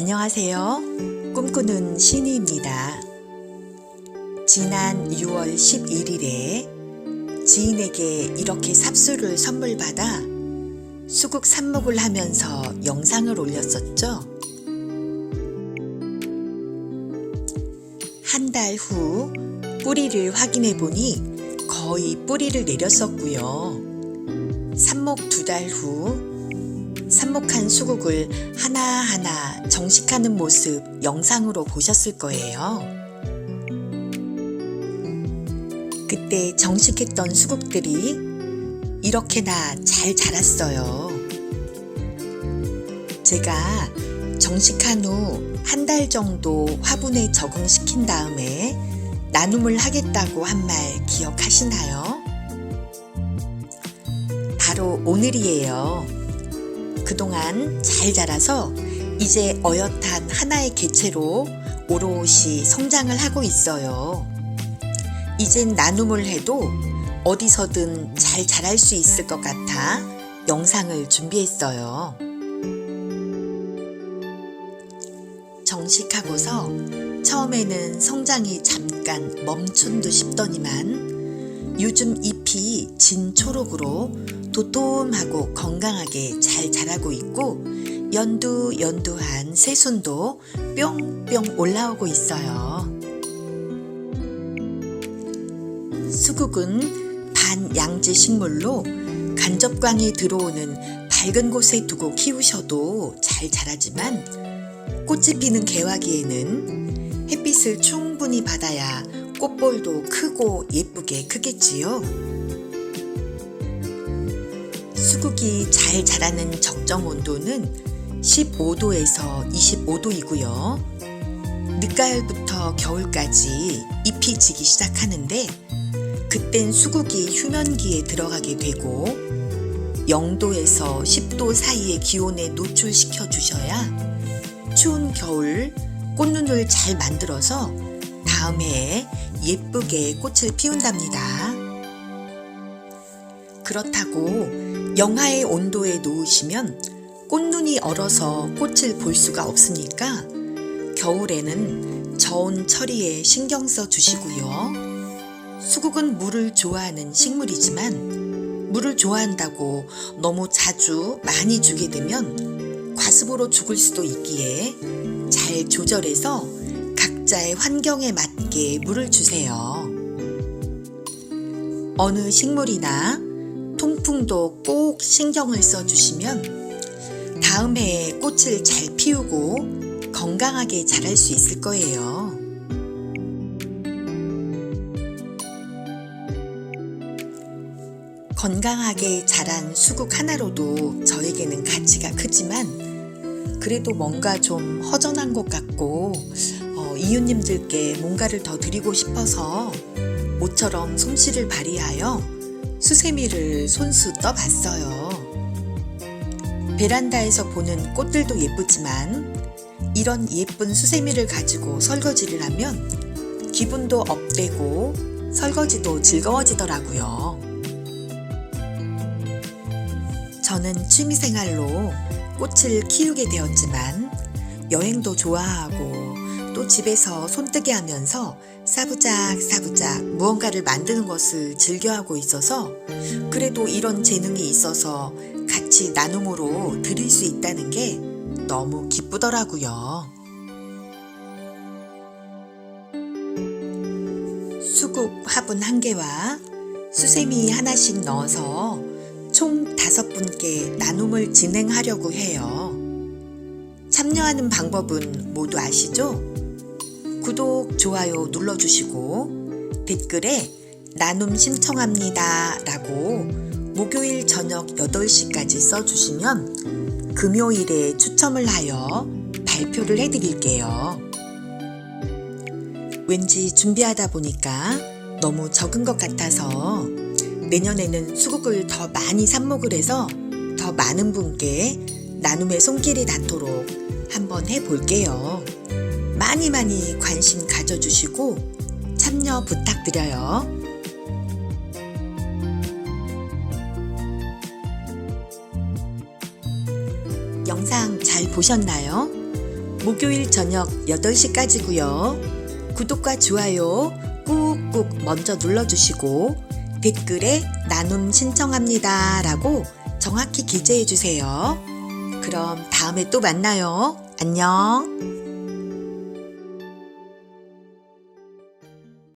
안녕하세요. 꿈꾸는 신이입니다. 지난 6월 11일에 지인에게 이렇게 삽수를 선물 받아 수국 삽목을 하면서 영상을 올렸었죠. 한 달 후 뿌리를 확인해 보니 거의 뿌리를 내렸었고요. 삽목 두 달 후 삽목한 수국을 하나하나 정식하는 모습 영상으로 보셨을 거예요. 그때 정식했던 수국들이 이렇게나 잘 자랐어요. 제가 정식한 후 한 달 정도 화분에 적응시킨 다음에 나눔을 하겠다고 한 말 기억하시나요? 바로 오늘이에요. 그동안 잘 자라서 이제 어엿한 하나의 개체로 오롯이 성장을 하고 있어요. 이젠 나눔을 해도 어디서든 잘 자랄 수 있을 것 같아 영상을 준비했어요. 정식하고서 처음에는 성장이 잠깐 멈춘 듯 싶더니만 요즘 잎이 진 초록으로 도톰하고 건강하게 잘 자라고 있고 연두 연두한 새순도 뿅뿅 올라오고 있어요. 수국은 반양지 식물로 간접광이 들어오는 밝은 곳에 두고 키우셔도 잘 자라지만 꽃이 피는 개화기에는 햇빛을 충분히 받아야 꽃볼도 크고 예쁘게 크겠지요. 수국이 잘 자라는 적정 온도는 15도에서 25도이고요. 늦가을부터 겨울까지 잎이 지기 시작하는데 그땐 수국이 휴면기에 들어가게 되고 0도에서 10도 사이의 기온에 노출시켜 주셔야 추운 겨울 꽃눈을 잘 만들어서 다음 해에 예쁘게 꽃을 피운답니다. 그렇다고 영하의 온도에 놓으시면 꽃눈이 얼어서 꽃을 볼 수가 없으니까 겨울에는 저온 처리에 신경 써 주시고요. 수국은 물을 좋아하는 식물이지만 물을 좋아한다고 너무 자주 많이 주게 되면 과습으로 죽을 수도 있기에 잘 조절해서 각자의 환경에 맞게 물을 주세요. 어느 식물이나 통풍도 꼭 신경을 써 주시면 다음 해에 꽃을 잘 피우고 건강하게 자랄 수 있을 거예요. 건강하게 자란 수국 하나로도 저에게는 가치가 크지만 그래도 뭔가 좀 허전한 것 같고 어, 이웃님들께 뭔가를 더 드리고 싶어서 모처럼 솜씨를 발휘하여 수세미를 손수 떠봤어요. 베란다에서 보는 꽃들도 예쁘지만 이런 예쁜 수세미를 가지고 설거지를 하면 기분도 업되고 설거지도 즐거워지더라고요. 저는 취미생활로 꽃을 키우게 되었지만 여행도 좋아하고 또 집에서 손뜨개 하면서 사부작 사부작 무언가를 만드는 것을 즐겨하고 있어서 그래도 이런 재능이 있어서 같이 나눔으로 드릴 수 있다는 게 너무 기쁘더라고요. 수국 화분 한 개와 수세미 하나씩 넣어서 총 다섯 분께 나눔을 진행하려고 해요. 참여하는 방법은 모두 아시죠? 구독, 좋아요 눌러주시고 댓글에 나눔 신청합니다 라고 목요일 저녁 8시까지 써주시면 금요일에 추첨을 하여 발표를 해드릴게요. 왠지 준비하다 보니까 너무 적은 것 같아서 내년에는 수국을 더 많이 삽목을 해서 더 많은 분께 나눔의 손길이 닿도록 한번 해볼게요. 많이 많이 관심 가져주시고 참여 부탁드려요. 영상 잘 보셨나요? 목요일 저녁 8시까지고요. 구독과 좋아요 꾹꾹 먼저 눌러주시고 댓글에 나눔 신청합니다 라고 정확히 기재해 주세요. 그럼 다음에 또 만나요. 안녕.